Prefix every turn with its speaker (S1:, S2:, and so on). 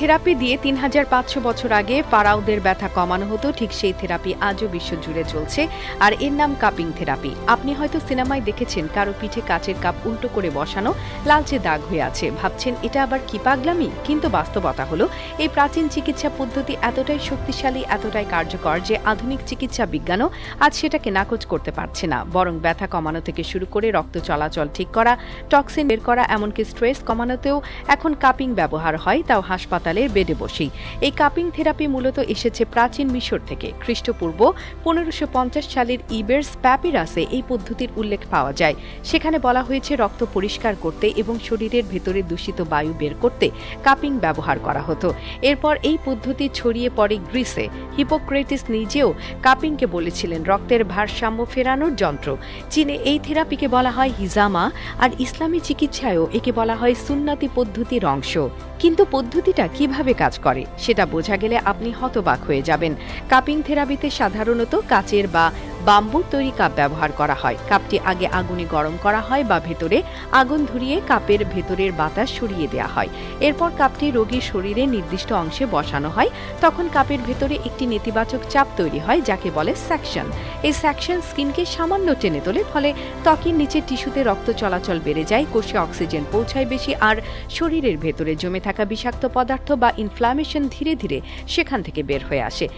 S1: Therapy দিয়ে তিন হাজার পাঁচশো বছর আগে ফারাওদের ব্যথা কমানো হতো, ঠিক সেই থেরাপি আজও বিশ্বজুড়ে চলছে। আর এর নাম কাপিং থেরাপি। আপনি হয়তো সিনেমায় দেখেছেন, কারও পিঠে কাচের কাপ উল্টো করে বসানো, লালচে দাগ হয়ে আছে। ভাবছেন, এটা আবার কি পাগলামি? কিন্তু বাস্তবতা হলো, এই প্রাচীন চিকিৎসা পদ্ধতি এতটাই শক্তিশালী, এতটাই কার্যকর যে আধুনিক চিকিৎসা বিজ্ঞানও আজ সেটাকে নাকচ করতে পারছে না। বরং ব্যথা কমানো থেকে শুরু করে রক্ত চলাচল ঠিক করা, টক্সিন বের করা, এমনকি স্ট্রেস কমানোতেও এখন কাপিং ব্যবহার হয়, তাও হাসপাতালের বেডে বসেই। এই কাপিং থেরাপি মূলত এসেছে প্রাচীন মিশর থেকে। খ্রিস্টপূর্ব পনেরোশো পঞ্চাশ সালের ইবের্স প্যাপিরাসে এই পদ্ধতির উল্লেখ পাওয়া যায়। সেখানে বলা হয়েছে রক্ত পরিষ্কার করতে এবং শরীরের ভেতরে দূষিত বায়ু বের করতে কাপিং ব্যবহার করা হতো। এরপর এই পদ্ধতি ছড়িয়ে পড়ে গ্রিসে। হিপোক্রেটিস নিজেও কাপিংকে বলেছিলেন রক্তের ভারসাম্য ফেরানোর যন্ত্র। চীনে এই থেরাপিকে বলা হয় হিজামা আর ইসলামী চিকিৎসায়ও একে বলা হয় সুন্নাতি পদ্ধতির অংশ। কিন্তু পদ্ধতিটা কীভাবে কাজ করে, সেটা বোঝা গেলে আপনি হতবাক হয়ে যাবেন। কাপিং থেরাপিতে সাধারণত কাচের বা বাম্বুর তৈরি কাপ ব্যবহার করা হয়। কাপটি আগে আগুনে গরম করা হয় বা ভেতরে আগুন ধরিয়ে কাপের ভেতরের বাতাস সরিয়ে দেওয়া হয়। এরপর কাপটি রোগীর শরীরে নির্দিষ্ট অংশে বসানো হয়। তখন কাপের ভেতরে একটি নেতিবাচক চাপ তৈরি হয়, যাকে বলে স্যাকশন। এই স্যাকশন স্কিনকে সামান্য টেনে তোলে, ফলে ত্বকের নিচে টিস্যুতে রক্ত চলাচল বেড়ে যায়, কোষে অক্সিজেন পৌঁছায় বেশি, আর শরীরের ভেতরে জমে থাকা বিষাক্ত পদার্থ বা ইনফ্লামেশন ধীরে ধীরে সেখান থেকে বের হয়ে আসে।